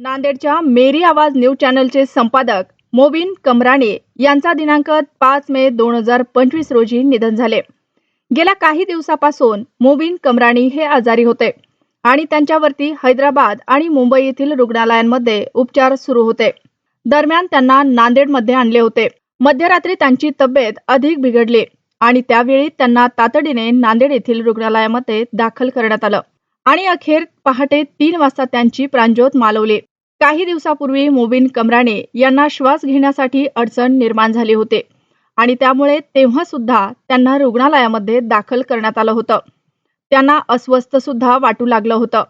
नांदेडच्या मेरी आवाज न्यूज चॅनलचे संपादक मोबिन कमराणे यांचा दिनांक पाच मे दोन हजार पंचवीस रोजी निधन झाले. गेल्या काही दिवसापासून मोबिन कमराणी हे आजारी होते आणि त्यांच्यावरती हैदराबाद आणि मुंबई येथील रुग्णालयांमध्ये उपचार सुरू होते. दरम्यान त्यांना नांदेडमध्ये आणले होते. मध्यरात्री त्यांची तब्येत अधिक बिघडली आणि त्यावेळी त्यांना तातडीने नांदेड येथील रुग्णालयामध्ये दाखल करण्यात आलं आणि अखेर पहाटे तीन वाजता त्यांची प्राणज्योत मालवली. काही दिवसापूर्वी मोबिन कमराणे यांना श्वास घेण्यासाठी अडचण निर्माण झाली होती. आणि त्यामुळे तेव्हा सुद्धा त्यांना रुग्णालयामध्ये दाखल करण्यात आलं होतं. त्यांना अस्वस्थ सुद्धा वाटू लागलं होतं.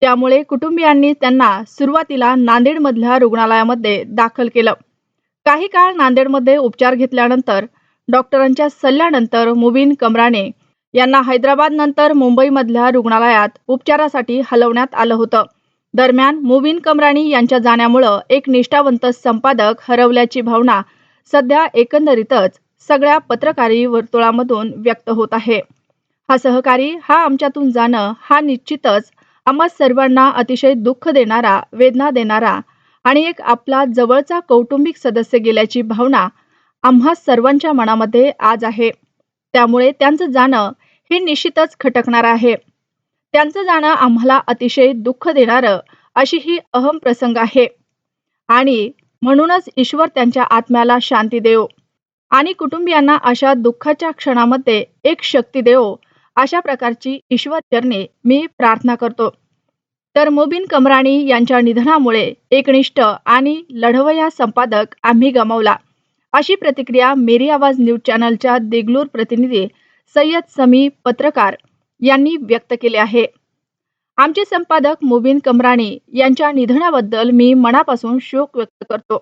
त्यामुळे कुटुंबियांनी त्यांना सुरुवातीला नांदेडमधल्या रुग्णालयामध्ये दाखल केलं. काही काळ नांदेडमध्ये उपचार घेतल्यानंतर डॉक्टरांच्या सल्ल्यानंतर मुबीन कमराणे यांना हैदराबाद नंतर मुंबईमधल्या रुग्णालयात उपचारासाठी हलवण्यात आलं होतं. दरम्यान मुबीन कमराणी यांच्या जाण्यामुळं एक निष्ठावंत संपादक हरवल्याची भावना सध्या एकंदरीतच सगळ्या पत्रकारी वर्तुळामधून व्यक्त होत आहे. हा सहकारी हा आमच्यातून जाणं हा निश्चितच आम्हा सर्वांना अतिशय दुःख देणारा वेदना देणारा आणि एक आपला जवळचा कौटुंबिक सदस्य गेल्याची भावना आम्हा सर्वांच्या मनामध्ये आज आहे. त्यामुळे त्यांचं जाणं हे निश्चितच खटकणार आहे. त्यांचं जाणं आम्हाला अतिशय दुःख देणारं अशी ही अहम प्रसंग आहे. आणि म्हणूनच ईश्वर त्यांच्या आत्म्याला शांती देव. आणि कुटुंबियांना अशा दुःखाच्या क्षणामध्ये एक शक्ती देव अशा प्रकारची ईश्वर चरणे मी प्रार्थना करतो. तर मोबिन कमराणी यांच्या निधनामुळे एकनिष्ठ आणि लढवया संपादक आम्ही गमावला. अशी प्रतिक्रिया मेरी आवाज न्यूज चॅनलच्या देगलूर प्रतिनिधी सय्यद समी पत्रकार यांनी व्यक्त केले आहे. आमचे संपादक मुबीन कमराणी यांच्या निधनाबद्दल मी मनापासून शोक व्यक्त करतो.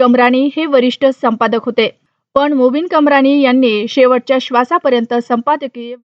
कमराणी हे वरिष्ठ संपादक होते. पण मुबीन कमराणी यांनी शेवटच्या श्वासापर्यंत संपादकीय